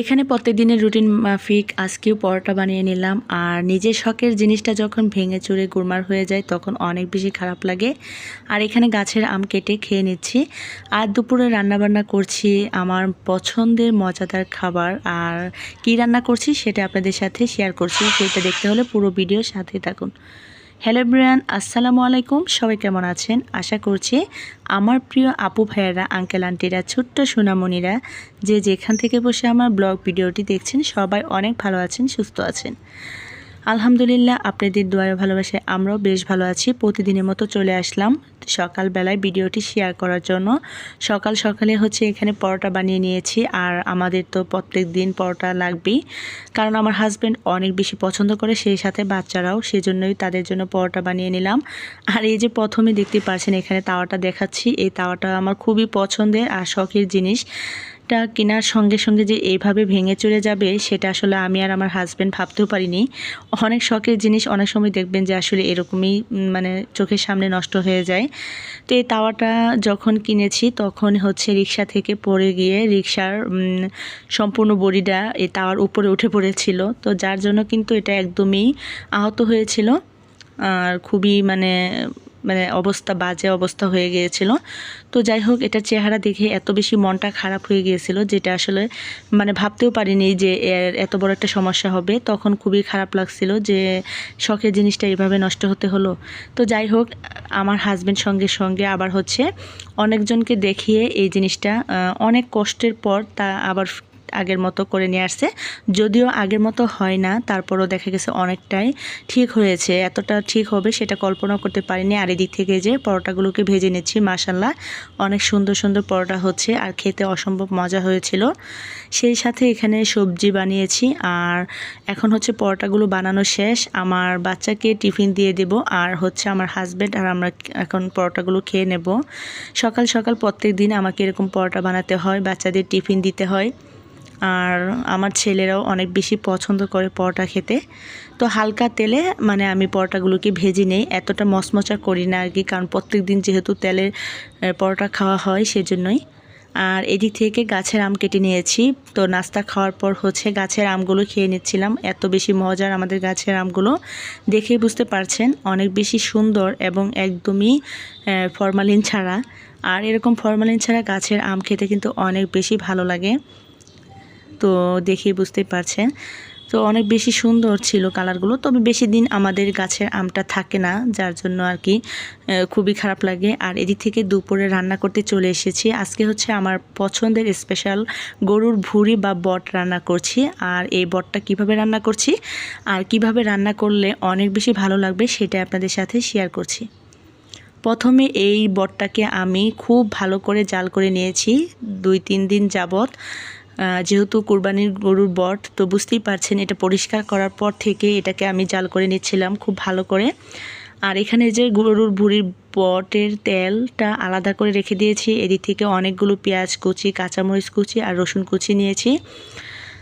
এখানে প্রত্যেকদিনের রুটিন মাফিক, আজকেও পরোটা বানিয়ে নিলাম। আর নিজের শখের জিনিসটা যখন ভেঙে চুরে গুরমার হয়ে যায়, তখন অনেক বেশি খারাপ লাগে। আর এখানে গাছের আম কেটে খেয়ে নিচ্ছি। আর দুপুরে রান্নাবান্না করছি আমার পছন্দের মজাদার খাবার। আর কি রান্না করছি সেটা আপনাদের সাথে শেয়ার করছি। সেটা দেখতে হলে পুরো ভিডিও সাথে থাকুন। হ্যালো ব্রিয়ান আসসালামু আলাইকুম। সবাই কেমন আছেন? আশা করছি আমার প্রিয় আপু ভাইয়েরা, আঙ্কেল আন্টিরা, ছোট্ট সোনামণিরা, যে যেখান থেকে বসে আমার ব্লগ ভিডিওটি দেখছেন, সবাই অনেক ভালো আছেন, সুস্থ আছেন। আলহামদুলিল্লাহ, আপনাদের দোয়ায় ভালোবাসে আমরাও বেশ ভালো আছি। প্রতিদিনের মতো চলে আসলাম সকালবেলায় ভিডিওটি শেয়ার করার জন্য। সকাল সকালে হচ্ছে এখানে পরোটা বানিয়ে নিয়েছি আর আমাদের তো প্রত্যেক দিন পরোটা লাগবেই। কারণ আমার হাজব্যান্ড অনেক বেশি পছন্দ করে, সেই সাথে বাচ্চারাও, সেজন্যই তাদের জন্য পরোটা বানিয়ে নিলাম। আর এই যে প্রথমে দেখতে পাচ্ছেন এখানে তাওয়াটা দেখাচ্ছি। এই তাওয়াটা আমার খুবই পছন্দের আর শখের জিনিস। টা কেনার সঙ্গে সঙ্গে যে এইভাবে ভেঙে চলে যাবে, সেটা আসলে আমি আর আমার হাজব্যান্ড ভাবতেও পারিনি। অনেক শখের জিনিস অনেক সময় দেখবেন যে আসলে এরকমই মানে চোখের সামনে নষ্ট হয়ে যায়। তো এই তাওয়াটা যখন কিনেছি, তখন হচ্ছে রিক্সা থেকে পড়ে গিয়ে রিক্সার সম্পূর্ণ বডিটা এই তাওয়ার উপরে উঠে পড়েছিল। তো যার জন্য কিন্তু এটা একদমই আহত হয়েছিল। আর খুবই মানে মানে অবস্থা, বাজে অবস্থা হয়ে গিয়েছিল। তো যাই হোক এটা চেহারা দেখে এত বেশি মনটা খারাপ হয়ে গিয়েছিল, যেটা আসলে মানে ভাবতেও পারিনি যে এর এত বড় একটা সমস্যা হবে। তখন খুবই খারাপ লাগছিল যে শখের জিনিসটা এইভাবে নষ্ট হতে হলো। তো যাই হোক, আমার হাজব্যান্ড সঙ্গে সঙ্গে আবার হচ্ছে অনেকজনকে দেখিয়ে এই জিনিসটা অনেক কষ্টের পর তা আবার আগের মতো করে নিয়ে আসছে। যদিও আগের মতো হয় না, তারপরও দেখা গেছে অনেকটাই ঠিক হয়েছে। এতটা ঠিক হবে সেটা কল্পনা করতে পারিনি। আর এদিক থেকে যে পরোটাগুলোকে ভেজে নিচ্ছি মাসাল্লাহ অনেক সুন্দর সুন্দর পরোটা হচ্ছে আর খেতে অসম্ভব মজা হয়েছিল। সেই সাথে এখানে সবজি বানিয়েছি আর এখন হচ্ছে পরোটাগুলো বানানো শেষ। আমার বাচ্চাকে টিফিন দিয়ে দেব আর হচ্ছে আমার হাজব্যান্ড আর আমরা এখন পরোটাগুলো খেয়ে নেব। সকাল সকাল প্রত্যেক দিন আমাকে এরকম পরোটা বানাতে হয়, বাচ্চাদের টিফিন দিতে হয়। আর আমার ছেলেরাও অনেক বেশি পছন্দ করে পরোটা খেতে। তো হালকা তেলে মানে আমি পরোটাগুলোকে ভেজে নেই, এতটা মচমচা করি না আর কি, কারণ প্রত্যেক দিন যেহেতু তেলের পরোটা খাওয়া হয় সেজন্যই। আর এদিক থেকে গাছের আম কেটে নিয়েছি, তো নাস্তা খাওয়ার পর হচ্ছে গাছের আমগুলো খেয়ে নিচ্ছিলাম, এত বেশি মজার আমাদের গাছের আমগুলো। দেখেই বুঝতে পারছেন, অনেক বেশি সুন্দর এবং একদমই ফরমালিন ছাড়া। আর এরকম ফরমালিন ছাড়া গাছের আম খেতে কিন্তু অনেক বেশি ভালো লাগে। তো দেখেই বুঝতেই পারছেন। তো অনেক বেশি সুন্দর ছিল কালারগুলো। তবে বেশি দিন আমাদের গাছের আমটা থাকে না, যার জন্য আর কি খুবই খারাপ লাগে। আর এদিক থেকে দুপুরে রান্না করতে চলে এসেছি। আজকে হচ্ছে আমার পছন্দের স্পেশাল গরুর ভুঁড়ি বা বট রান্না করছি। আর এই বটটা কীভাবে রান্না করছি আর কীভাবে রান্না করলে অনেক বেশি ভালো লাগবে সেটা আপনাদের সাথে শেয়ার করছি। প্রথমে এই বটটাকে আমি খুব ভালো করে জাল করে নিয়েছি, দুই তিন দিন যাবত যেহেতু কুরবানির গরুর বট, তো বুঝতেই পারছেন এটা পরিষ্কার করার পর থেকে এটাকে আমি জাল করে নিচ্ছিলাম খুব ভালো করে। আর এখানে যে গরুর ভুঁড়ির বটের তেলটা আলাদা করে রেখে দিয়েছি, এদিক থেকে অনেকগুলো পেঁয়াজ কুচি, কাঁচামরিচ কুচি আর রসুন কুচি নিয়েছি।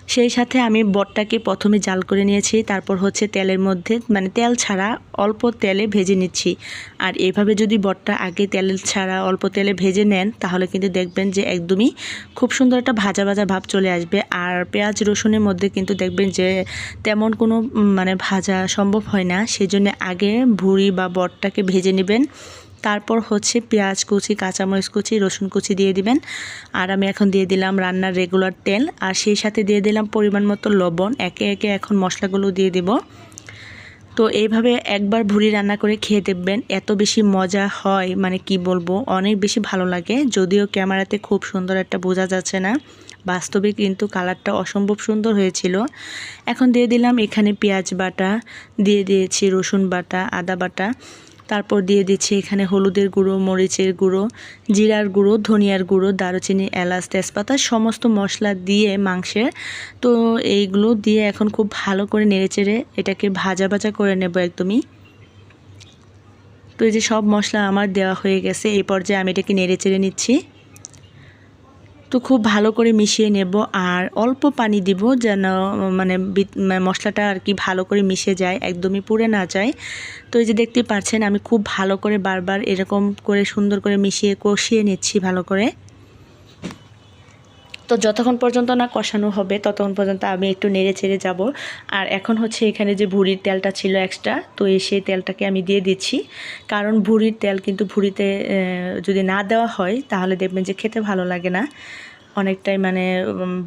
সেই সাথে আমি বটটাকে প্রথমে জাল করে নিয়েছি, তারপর হচ্ছে তেলের মধ্যে মানে তেল ছাড়া অল্প তেলে ভেজে নিচ্ছি। আর এভাবে যদি বটটা আগে তেল ছাড়া অল্প তেলে ভেজে নেন, তাহলে কিন্তু দেখবেন যে একদমই খুব সুন্দর একটা ভাজা ভাজা ভাব চলে আসবে। আর পেঁয়াজ রসুনের মধ্যে কিন্তু দেখবেন যে তেমন কোনো মানে ভাজা সম্ভব হয় না। সেই সেজন্য আগে ভুঁড়ি বা বটটাকে ভেজে নেবেন। তারপর হচ্ছে পেঁয়াজ কুচি, কাঁচামরিচ কুচি, রসুন কুচি দিয়ে দিবেন। আর আমি এখন দিয়ে দিলাম রান্নার রেগুলার তেল। আর সেই সাথে দিয়ে দিলাম পরিমাণ মতো লবণ। একে একে এখন মশলাগুলো দিয়ে দেব। তো এইভাবে একবার ভুড়ি রান্না করে খেয়ে দেখবেন এত বেশি মজা হয় মানে কি বলব, অনেক বেশি ভালো লাগে। যদিও ক্যামেরাতে খুব সুন্দর একটা বোঝা যাচ্ছে না, বাস্তবে কিন্তু কালারটা অসম্ভব সুন্দর হয়েছিল। এখন দিয়ে দিলাম এখানে পেঁয়াজ বাটা, দিয়ে দিয়েছি রসুন বাটা, আদা বাটা। তারপর দিয়ে দিচ্ছি এখানে হলুদের গুঁড়ো, মরিচের গুঁড়ো, জিরার গুঁড়ো, ধনিয়ার গুঁড়ো, দারুচিনি, এলাচ, তেজপাতা, সমস্ত মশলা দিয়ে মাংসের। তো এইগুলো দিয়ে এখন খুব ভালো করে নেড়েচেড়ে এটাকে ভাজা ভাজা করে নেব একদমই। তো এই যে সব মশলা আমার দেওয়া হয়ে গেছে, এই পর্যায়ে আমি এটাকে নেড়েচেড়ে নিচ্ছি। তো খুব ভালো করে মিশিয়ে নেব আর অল্প পানি দিব যেন মানে মানে মশলাটা আর কি ভালো করে মিশে যায়, একদমই পুড়ে না যায়। তো এই যে দেখতে পাচ্ছেন, আমি খুব ভালো করে বারবার এরকম করে সুন্দর করে মিশিয়ে কষিয়ে নিচ্ছি ভালো করে। তো যতক্ষণ পর্যন্ত না কষানো হবে, ততক্ষণ পর্যন্ত আমি একটু নেড়ে চেড়ে যাব। আর এখন হচ্ছে এখানে যে ভুড়ির তেলটা ছিল এক্সট্রা তো সেই তেলটাকে আমি দিয়ে দিচ্ছি। কারণ ভুড়ির তেল কিন্তু ভুড়িতে যদি না দেওয়া হয়, তাহলে দেখবেন যে খেতে ভালো লাগে না। অনেকটাই মানে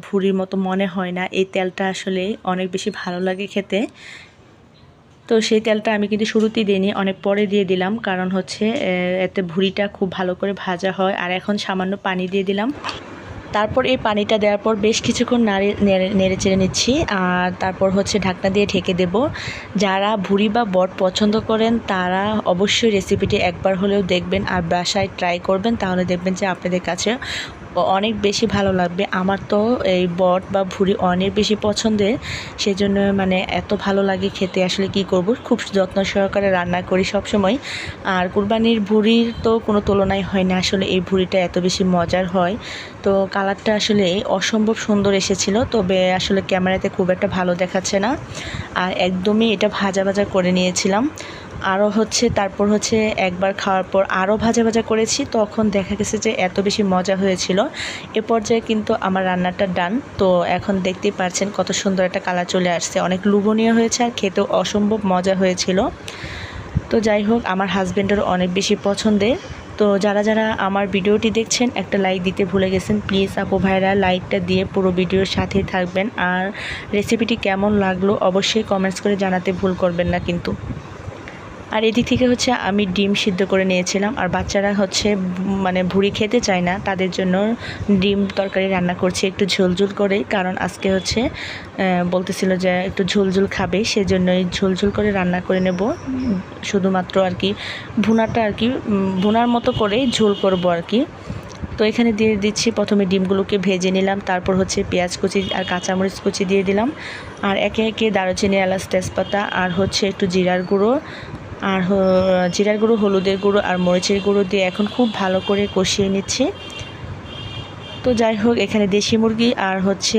ভুড়ির মতো মনে হয় না। এই তেলটা আসলে অনেক বেশি ভালো লাগে খেতে। তো সেই তেলটা আমি কিন্তু শুরুতেই দিইনি, অনেক পরে দিয়ে দিলাম। কারণ হচ্ছে এতে ভুড়িটা খুব ভালো করে ভাজা হয়। আর এখন সামান্য পানি দিয়ে দিলাম। তারপর এই পানিটা দেওয়ার পর বেশ কিছুক্ষণ নাড়ে নেড়ে চেড়ে নিচ্ছি। আর তারপর হচ্ছে ঢাকনা দিয়ে ঢেকে দেব। যারা ভুড়ি বা বট পছন্দ করেন, তারা অবশ্যই রেসিপিটি একবার হলেও দেখবেন আর বাসায় ট্রাই করবেন। তাহলে দেখবেন যে আপনাদের কাছে অনেক বেশি ভালো লাগবে। আমার তো এই বট বা ভুড়ি অনেক বেশি পছন্দের। সেজন্য মানে এত ভালো লাগে খেতে। আসলে কি করব? খুব যত্ন সহকারে রান্না করি সব সময় আর কুরবানির ভুড়ির তো কোনো তুলনাই হয় না। আসলে এই ভুড়িটা এত বেশি মজার হয়। তো কালারটা আসলে অসম্ভব সুন্দর এসেছিল। তবে আসলে ক্যামেরাতে খুব একটা ভালো দেখাচ্ছে না। আর একদমই এটা ভাজা ভাজা করে নিয়েছিলাম। আরও হচ্ছে, তারপর হচ্ছে একবার খাওয়ার পর আরও ভাজা ভাজা করেছি, তখন দেখা গেছে যে এত বেশি মজা হয়েছিল। এ পর্যায়ে কিন্তু আমার রান্নাটা ডান। তো এখন দেখতেই পাচ্ছেন কত সুন্দর একটা কালার চলে আসছে। অনেক লুবনীয় হয়েছে আর খেতেও অসম্ভব মজা হয়েছিল। তো যাই হোক, আমার হাজব্যান্ডের অনেক বেশি পছন্দের। তো যারা যারা আমার ভিডিওটি দেখছেন, একটা লাইক দিতে ভুলে গেছেন প্লিজ আপু ভাইরা লাইকটা দিয়ে পুরো ভিডিওর সাথেই থাকবেন। আর রেসিপিটি কেমন লাগল অবশ্যই কমেন্টস করে জানাতে ভুল করবেন না কিন্তু। আর এদিক থেকে হচ্ছে আমি ডিম সিদ্ধ করে নিয়েছিলাম, আর বাচ্চারা হচ্ছে মানে ভুড়ি খেতে চায় না, তাদের জন্য ডিম তরকারি রান্না করছি একটু ঝোলঝুল করেই, কারণ আজকে হচ্ছে বলতেছিল যে একটু ঝোলঝুল খাবে, সেজন্যই ঝোলঝুল করে রান্না করে নেব। শুধুমাত্র আর কি ভুনাটা আর কি ভুনার মতো করেই ঝোল করব আর কি। তো এখানে দিয়ে দিচ্ছি, প্রথমে ডিমগুলোকে ভেজে নিলাম, তারপর হচ্ছে পেঁয়াজ কুচি আর কাঁচামরিচ কুচি দিয়ে দিলাম। আর একে একে দারুচিনি, এলাচ, তেজপাতা, আর হচ্ছে একটু জিরার গুঁড়ো আর জিরার গুঁড়ো, হলুদের গুঁড়ো আর মরিচের গুঁড়ো দিয়ে এখন খুব ভালো করে কষিয়ে নিচ্ছি। তো যাই হোক, এখানে দেশি মুরগি আর হচ্ছে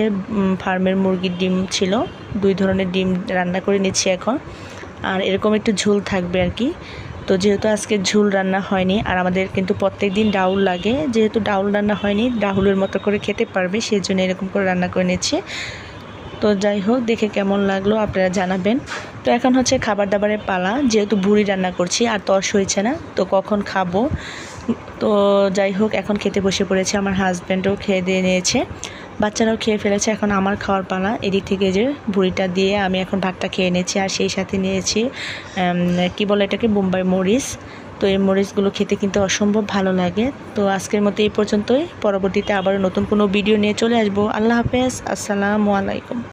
ফার্মের মুরগির ডিম ছিল। দুই ধরনের ডিম রান্না করে নিচ্ছি এখন। আর এরকম একটু ঝোল থাকবে আর কি। তো যেহেতু আজকে ঝোল রান্না হয়নি, আর আমাদের কিন্তু প্রত্যেক দিন ডাউল লাগে, যেহেতু ডাউল রান্না হয়নি, ডাউলের মতো করে খেতে পারবে, সেই জন্য এরকম করে রান্না করে নিচ্ছি। তো যাই হোক, দেখে কেমন লাগল আপনারা জানাবেন। তো এখন হচ্ছে খাবার দাবারের পালা। যেহেতু বুড়ি রান্না করছি, আর তর্স হয়েছে না, তো কখন খাব? তো যাই হোক, এখন খেতে বসে পড়েছে আমার হাজব্যান্ডও, খেয়ে দিয়ে নিয়েছে। বাচ্চারাও খেয়ে ফেলেছে, এখন আমার খাওয়ার পালা। এদিক থেকে যে বুড়িটা দিয়ে আমি এখন ভাতটা খেয়ে নিয়েছি, আর সেই সাথে নিয়েছি কি বলে এটাকে? বোম্বাই মরিচ। তো এই মরিচগুলো খেতে কিন্তু অসম্ভব ভালো লাগে। তো আজকের মতো এই পর্যন্তই। পরবর্তীতে আবার নতুন কোনো ভিডিও নিয়ে চলে আসব। আল্লাহ হাফেজ। আসসালামু আলাইকুম।